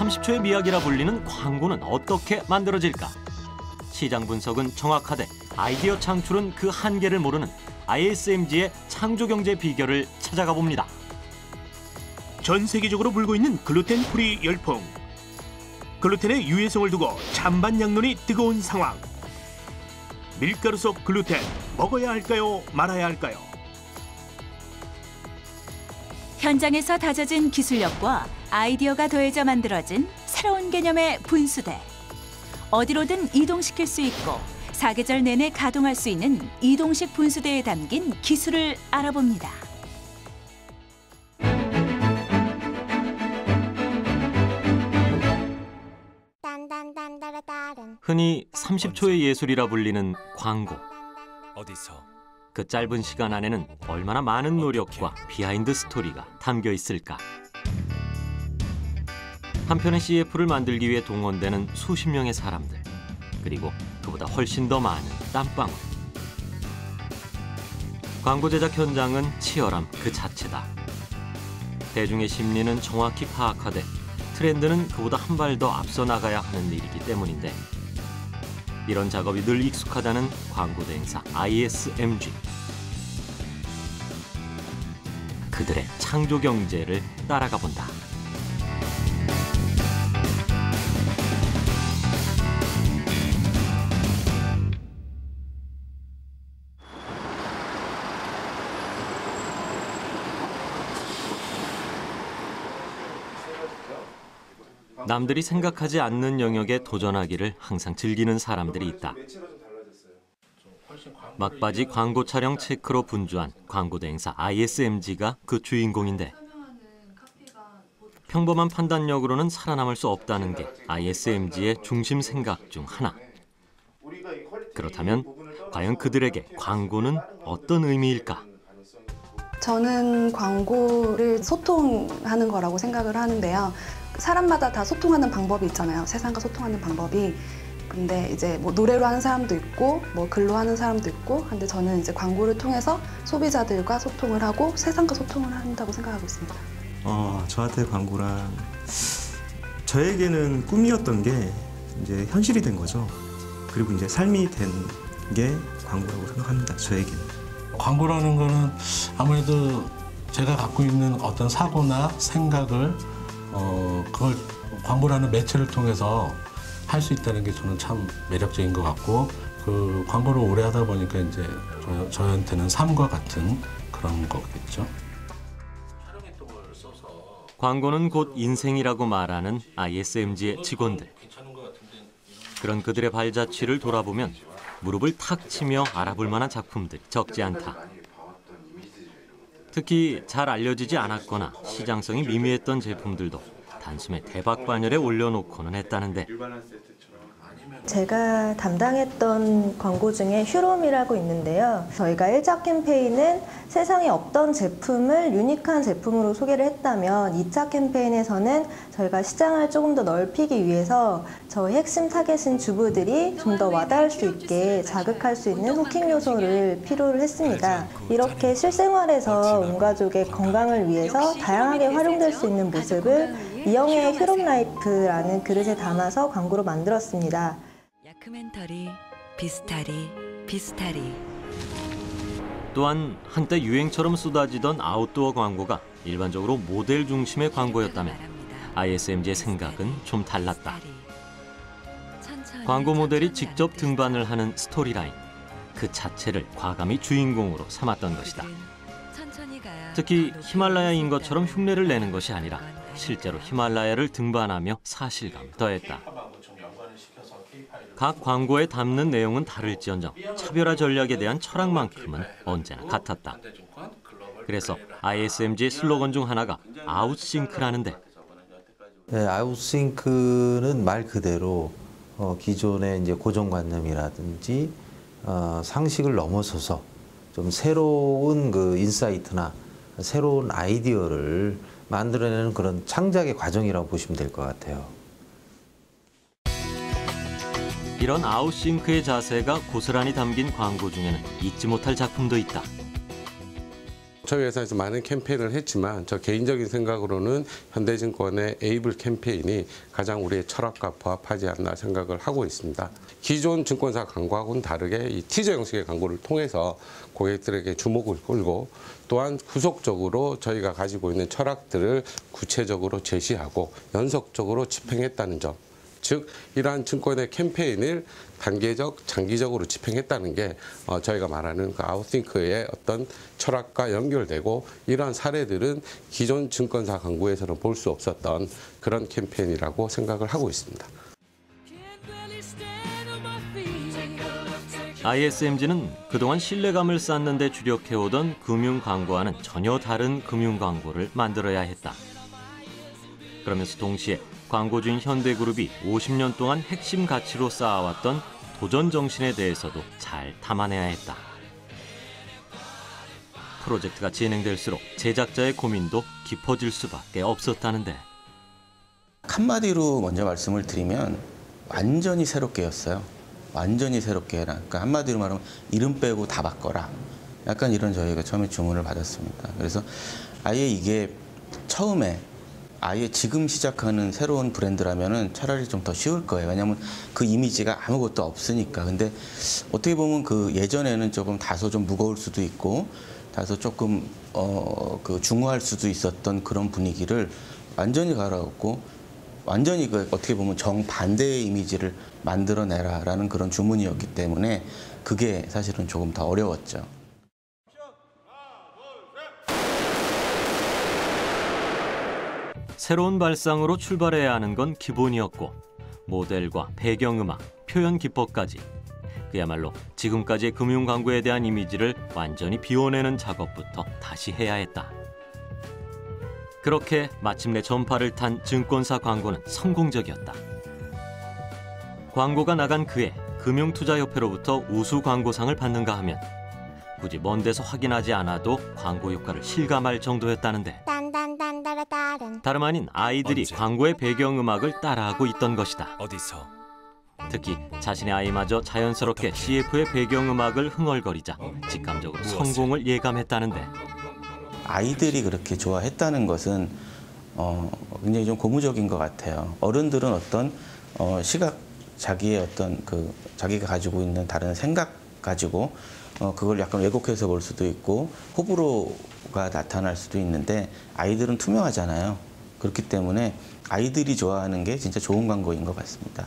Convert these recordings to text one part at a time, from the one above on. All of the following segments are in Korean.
30초의 미학이라 불리는 광고는 어떻게 만들어질까? 시장 분석은 정확하되 아이디어 창출은 그 한계를 모르는 ISMG의 창조 경제 비결을 찾아가 봅니다. 전 세계적으로 불고 있는 글루텐 프리 열풍. 글루텐의 유해성을 두고 찬반 양론이 뜨거운 상황. 밀가루 속 글루텐 먹어야 할까요? 말아야 할까요? 현장에서 다져진 기술력과 아이디어가 더해져 만들어진 새로운 개념의 분수대. 어디로든 이동시킬 수 있고 사계절 내내 가동할 수 있는 이동식 분수대에 담긴 기술을 알아봅니다. 흔히 30초의 예술이라 불리는 광고. 어디서 그 짧은 시간 안에는 얼마나 많은 노력과 비하인드 스토리가 담겨 있을까? 한 편의 CF를 만들기 위해 동원되는 수십 명의 사람들, 그리고 그보다 훨씬 더 많은 땀방울. 광고 제작 현장은 치열함 그 자체다. 대중의 심리는 정확히 파악하되 트렌드는 그보다 한 발 더 앞서 나가야 하는 일이기 때문인데 이런 작업이 늘 익숙하다는 광고 대 행사 ISMG. 그들의 창조 경제를 따라가 본다. 남들이 생각하지 않는 영역에 도전하기를 항상 즐기는 사람들이 있다. 막바지 광고 촬영 체크로 분주한 광고 대행사 ISMG가 그 주인공인데 평범한 판단력으로는 살아남을 수 없다는 게 ISMG의 중심 생각 중 하나. 그렇다면 과연 그들에게 광고는 어떤 의미일까? 저는 광고를 소통하는 거라고 생각을 하는데요. 사람마다 다 소통하는 방법이 있잖아요. 세상과 소통하는 방법이. 근데 이제 뭐 노래로 하는 사람도 있고 뭐 글로 하는 사람도 있고 근데 저는 이제 광고를 통해서 소비자들과 소통을 하고 세상과 소통을 한다고 생각하고 있습니다. 어, 저한테 광고란 저에게는 꿈이었던 게 이제 현실이 된 거죠. 그리고 이제 삶이 된 게 광고라고 생각합니다. 저에게는. 광고라는 거는 아무래도 제가 갖고 있는 어떤 사고나 생각을 어 그걸 광고라는 매체를 통해서 할 수 있다는 게 저는 참 매력적인 것 같고 그 광고를 오래 하다 보니까 이제 저, 저한테는 삶과 같은 그런 거겠죠. 광고는 곧 인생이라고 말하는 ISMG의 직원들. 그런 그들의 발자취를 돌아보면 무릎을 탁 치며 알아볼 만한 작품들이 적지 않다. 특히 잘 알려지지 않았거나 시장성이 미미했던 제품들도 단숨에 대박 반열에 올려놓고는 했다는데 제가 담당했던 광고 중에 휴롬이라고 있는데요. 저희가 1차 캠페인은 세상에 없던 제품을 유니크한 제품으로 소개를 했다면 2차 캠페인에서는 저희가 시장을 조금 더 넓히기 위해서 저희 핵심 타겟인 주부들이 좀 더 와닿을 수 있게 자극할 수 있는 후킹 요소를 필요로 했습니다. 이렇게 실생활에서 온 가족의 건강을 위해서 다양하게 활용될 수 있는 모습을 이영애의 휴롬 라이프라는 그릇에 담아서 광고로 만들었습니다. 야크멘터리 비스타리 비스타리 또한 한때 유행처럼 쏟아지던 아웃도어 광고가 일반적으로 모델 중심의 광고였다면 ISMG의 생각은 좀 달랐다. 광고 모델이 직접 등반을 하는 스토리라인 그 자체를 과감히 주인공으로 삼았던 것이다. 특히 히말라야인 것처럼 흉내를 내는 것이 아니라 실제로 히말라야를 등반하며 사실감 더했다. 각 광고에 담는 내용은 다를지언정 차별화 전략에 대한 철학만큼은 언제나 같았다. 그래서 ISMG의 슬로건 중 하나가 아웃싱크라는데 네, 아웃싱크는 말 그대로 어, 기존의 이제 고정관념이라든지 어, 상식을 넘어서서 좀 새로운 그 인사이트나 새로운 아이디어를 만들어내는 그런 창작의 과정이라고 보시면 될 것 같아요. 이런 아웃싱크의 자세가 고스란히 담긴 광고 중에는 잊지 못할 작품도 있다. 저희 회사에서 많은 캠페인을 했지만 저 개인적인 생각으로는 현대증권의 에이블 캠페인이 가장 우리의 철학과 부합하지 않나 생각을 하고 있습니다. 기존 증권사 광고하고는 다르게 이 티저 형식의 광고를 통해서 고객들에게 주목을 끌고 또한 후속적으로 저희가 가지고 있는 철학들을 구체적으로 제시하고 연속적으로 집행했다는 점. 즉 이러한 증권의 캠페인을 단계적, 장기적으로 집행했다는 게 어, 저희가 말하는 그 아웃싱크의 어떤 철학과 연결되고 이러한 사례들은 기존 증권사 광고에서는 볼 수 없었던 그런 캠페인이라고 생각을 하고 있습니다. ISMG는 그동안 신뢰감을 쌓는 데 주력해오던 금융 광고와는 전혀 다른 금융 광고를 만들어야 했다. 그러면서 동시에 광고주인 현대그룹이 50년 동안 핵심 가치로 쌓아왔던 도전 정신에 대해서도 잘 담아내야 했다. 프로젝트가 진행될수록 제작자의 고민도 깊어질 수밖에 없었다는데 한마디로 먼저 말씀을 드리면 완전히 새롭게였어요. 완전히 새롭게 해라. 그러니까 한마디로 말하면 이름 빼고 다 바꿔라. 약간 이런 저희가 처음에 주문을 받았습니다. 그래서 아예 이게 처음에 아예 지금 시작하는 새로운 브랜드라면은 차라리 좀 더 쉬울 거예요. 왜냐하면 그 이미지가 아무것도 없으니까. 근데 어떻게 보면 그 예전에는 조금 다소 좀 무거울 수도 있고 다소 조금 어 그 중후할 수도 있었던 그런 분위기를 완전히 갈아엎고 완전히 그 어떻게 보면 정반대의 이미지를 만들어내라라는 그런 주문이었기 때문에 그게 사실은 조금 더 어려웠죠. 새로운 발상으로 출발해야 하는 건 기본이었고 모델과 배경음악, 표현 기법까지 그야말로 지금까지의 금융 광고에 대한 이미지를 완전히 비워내는 작업부터 다시 해야 했다. 그렇게 마침내 전파를 탄 증권사 광고는 성공적이었다. 광고가 나간 그해 금융투자협회로부터 우수 광고상을 받는가 하면 굳이 먼 데서 확인하지 않아도 광고 효과를 실감할 정도였다는데 다름 아닌 아이들이 광고의 배경음악을 따라하고 있던 것이다. 어디서? 특히 자신의 아이마저 자연스럽게 CF의 배경음악을 흥얼거리자 직감적으로 성공을 예감했다는데. 아이들이 그렇게 좋아했다는 것은 어, 굉장히 좀 고무적인 것 같아요. 어른들은 어떤 어, 시각 자기의 어떤 그 자기가 가지고 있는 다른 생각 가지고 어, 그걸 약간 왜곡해서 볼 수도 있고 호불호 가 나타날 수도 있는데 아이들은 투명하잖아요. 그렇기 때문에 아이들이 좋아하는 게 진짜 좋은 광고인 것 같습니다.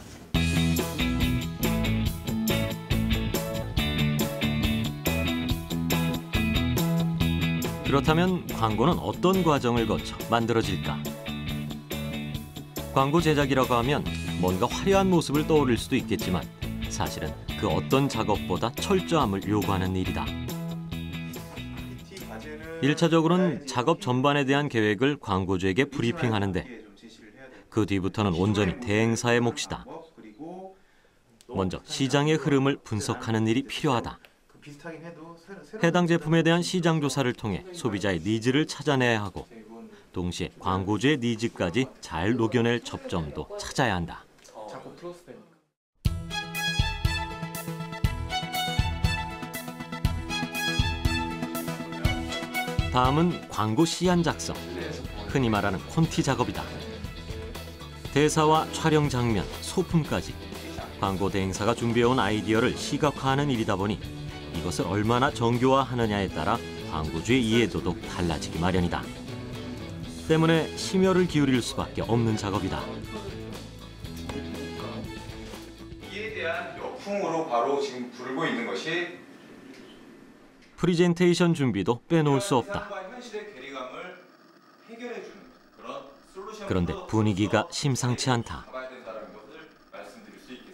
그렇다면 광고는 어떤 과정을 거쳐 만들어질까? 광고 제작이라고 하면 뭔가 화려한 모습을 떠올릴 수도 있겠지만 사실은 그 어떤 작업보다 철저함을 요구하는 일이다. 일차적으로는 작업 전반에 대한 계획을 광고주에게 브리핑하는데 그 뒤부터는 온전히 대행사의 몫이다. 먼저 시장의 흐름을 분석하는 일이 필요하다. 해당 제품에 대한 시장 조사를 통해 소비자의 니즈를 찾아내야 하고 동시에 광고주의 니즈까지 잘 녹여낼 접점도 찾아야 한다. 다음은 광고 시안 작성, 흔히 말하는 콘티 작업이다. 대사와 촬영 장면, 소품까지 광고 대행사가 준비해온 아이디어를 시각화하는 일이다 보니 이것을 얼마나 정교화하느냐에 따라 광고주의 이해도도 달라지기 마련이다. 때문에 심혈을 기울일 수밖에 없는 작업이다. 이에 대한 역풍으로 바로 지금 불고 있는 것이 프리젠테이션 준비도 빼놓을 수 없다. 그런 그런데 분위기가 심상치 않다.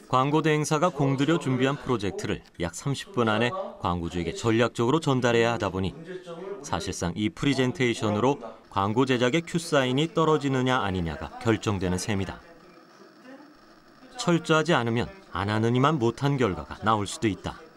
광고 대행사가 공들여 준비한 프로젝트를 약 30분 안에 광고주에게 전략적으로 전달해야 하다 보니 사실상 이 프리젠테이션으로 광고 제작의 큐사인이 떨어지느냐 아니냐가 결정되는 셈이다. 철저하지 않으면 안 하느니만 못한 결과가 나올 수도 있다.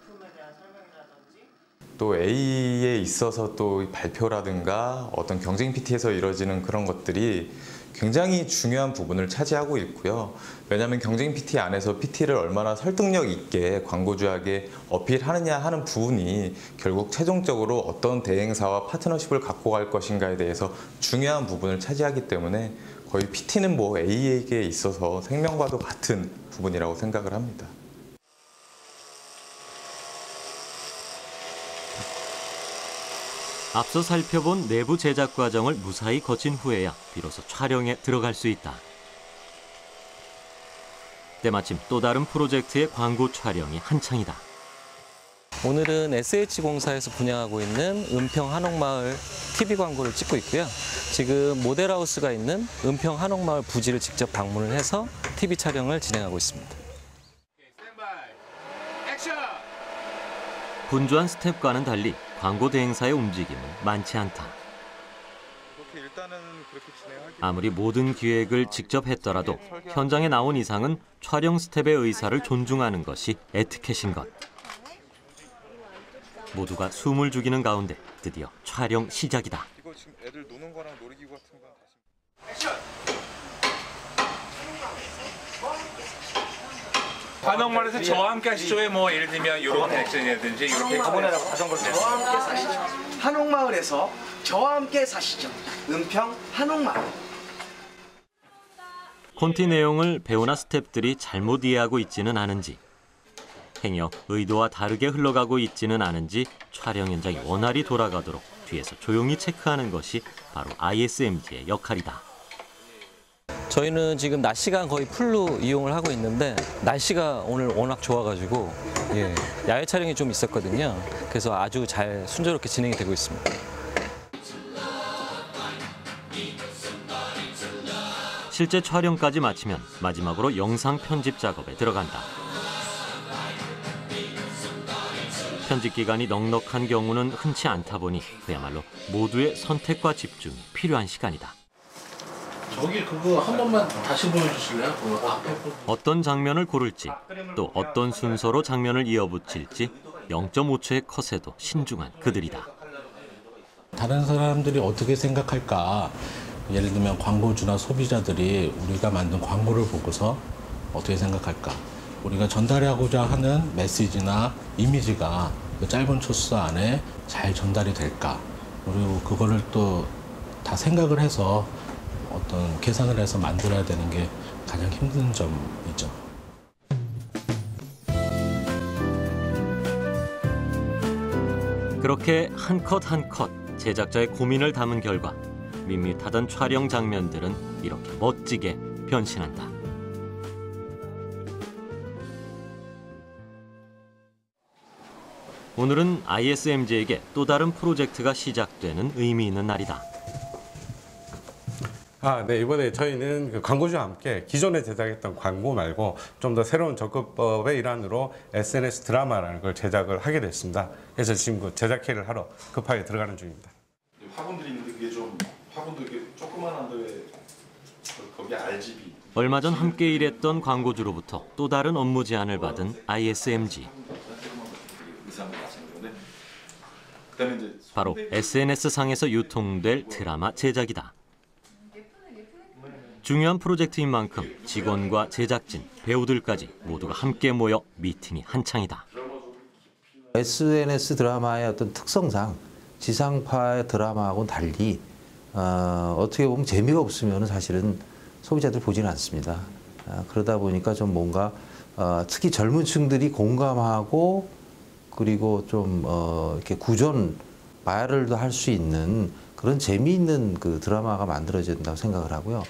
또 A에 있어서 또 발표라든가 어떤 경쟁 PT에서 이루어지는 그런 것들이 굉장히 중요한 부분을 차지하고 있고요. 왜냐하면 경쟁 PT 안에서 PT를 얼마나 설득력 있게 광고주에게 어필하느냐 하는 부분이 결국 최종적으로 어떤 대행사와 파트너십을 갖고 갈 것인가에 대해서 중요한 부분을 차지하기 때문에 거의 PT는 뭐 A에게 있어서 생명과도 같은 부분이라고 생각을 합니다. 앞서 살펴본 내부 제작 과정을 무사히 거친 후에야 비로소 촬영에 들어갈 수 있다. 때마침 또 다른 프로젝트의 광고 촬영이 한창이다. 오늘은 SH공사에서 분양하고 있는 은평 한옥마을 TV 광고를 찍고 있고요. 지금 모델하우스가 있는 은평 한옥마을 부지를 직접 방문을 해서 TV 촬영을 진행하고 있습니다. 분주한 스텝과는 달리 광고 대행사의 움직임은 많지 않다. 아무리 모든 기획을 직접 했더라도 현장에 나온 이상은 촬영 스텝의 의사를 존중하는 것이 에티켓인 것. 모두가 숨을 죽이는 가운데 드디어 촬영 시작이다. 한옥마을에서 저와 함께 하시죠에 뭐 예를 들면 이런 액션이라든지 이렇게 저번에라고 자전거를. 한옥마을에서 저와 함께 사시죠. 은평 한옥마을. 콘티 내용을 배우나 스탭들이 잘못 이해하고 있지는 않은지 행여 의도와 다르게 흘러가고 있지는 않은지 촬영 현장이 원활히 돌아가도록 뒤에서 조용히 체크하는 것이 바로 ISMG의 역할이다. 저희는 지금 낮 시간 거의 풀로 이용을 하고 있는데 날씨가 오늘 워낙 좋아가지고 예, 야외 촬영이 좀 있었거든요. 그래서 아주 잘 순조롭게 진행이 되고 있습니다. 실제 촬영까지 마치면 마지막으로 영상 편집 작업에 들어간다. 편집 기간이 넉넉한 경우는 흔치 않다 보니 그야말로 모두의 선택과 집중이 필요한 시간이다. 저기 그거 한 번만 다시 보여주실래요? 그 앞에 거. 어떤 장면을 고를지 또 어떤 순서로 장면을 이어붙일지 0.5초의 컷에도 신중한 그들이다. 다른 사람들이 어떻게 생각할까? 예를 들면 광고주나 소비자들이 우리가 만든 광고를 보고서 어떻게 생각할까? 우리가 전달하고자 하는 메시지나 이미지가 그 짧은 초수 안에 잘 전달이 될까? 그리고 그거를 또 다 생각을 해서 어떤 계산을 해서 만들어야 되는 게 가장 힘든 점이죠. 그렇게 한 컷 한 컷 제작자의 고민을 담은 결과 밋밋하던 촬영 장면들은 이렇게 멋지게 변신한다. 오늘은 ISMG에게 또 다른 프로젝트가 시작되는 의미 있는 날이다. 아, 네. 이번에 저희는 그 광고주와 함께 기존에 제작했던 광고 말고 좀 더 새로운 접근법의 일환으로 SNS 드라마라는 걸 제작을 하게 됐습니다. 그래서 지금 그 제작회를 하러 급하게 들어가는 중입니다. 화분들이 있는데 그게 좀 화분도 이렇게 조그만한데 왜 거기 RGB 얼마 전 함께 일했던 광고주로부터 또 다른 업무 제안을 받은 ISMG. 바로 SNS 상에서 유통될 드라마 제작이다. 중요한 프로젝트인 만큼 직원과 제작진, 배우들까지 모두가 함께 모여 미팅이 한창이다. SNS 드라마의 어떤 특성상 지상파 드라마하고는 달리 어, 어떻게 보면 재미가 없으면 사실은 소비자들 보지는 않습니다. 아, 그러다 보니까 좀 뭔가 어, 특히 젊은 층들이 공감하고 그리고 좀 어, 이렇게 구전 말을 할수 있는 그런 재미있는 그 드라마가 만들어져야 된다고 생각을 하고요.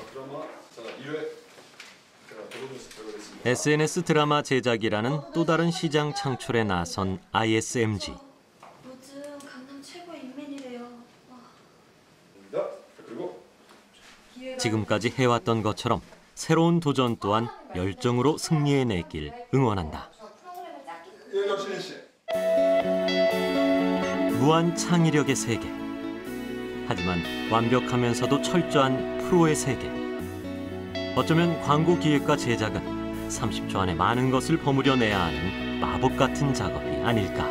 SNS 드라마 제작이라는 또 다른 시장 창출에 나선 ISMG. 지금까지 해왔던 것처럼 새로운 도전 또한 열정으로 승리해내길 응원한다. 무한 창의력의 세계. 하지만 완벽하면서도 철저한 프로의 세계. 어쩌면 광고 기획과 제작은 30초 안에 많은 것을 버무려내야 하는 마법 같은 작업이 아닐까.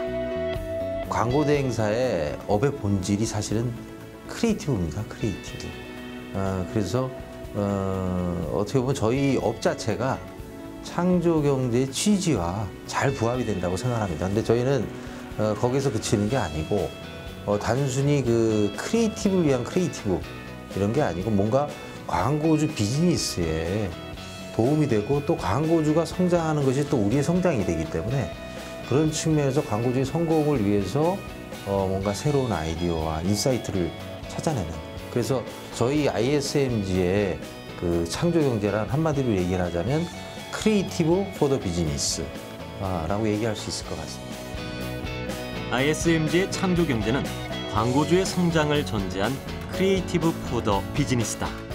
광고 대행사의 업의 본질이 사실은 크리에이티브입니다. 크리에이티브. 어, 그래서 어, 어떻게 보면 저희 업 자체가 창조 경제의 취지와 잘 부합이 된다고 생각합니다. 근데 저희는 어, 거기서 그치는 게 아니고 어, 단순히 그 크리에이티브를 위한 크리에이티브 이런 게 아니고 뭔가 광고주 비즈니스에 도움이 되고 또 광고주가 성장하는 것이 또 우리의 성장이 되기 때문에 그런 측면에서 광고주의 성공을 위해서 어, 뭔가 새로운 아이디어와 인사이트를 찾아내는 그래서 저희 ISMG의 그 창조 경제란 한마디로 얘기를 하자면 크리에이티브 포더 비즈니스 라고 얘기할 수 있을 것 같습니다. ISMG의 창조 경제는 광고주의 성장을 전제한 크리에이티브 포더 비즈니스다.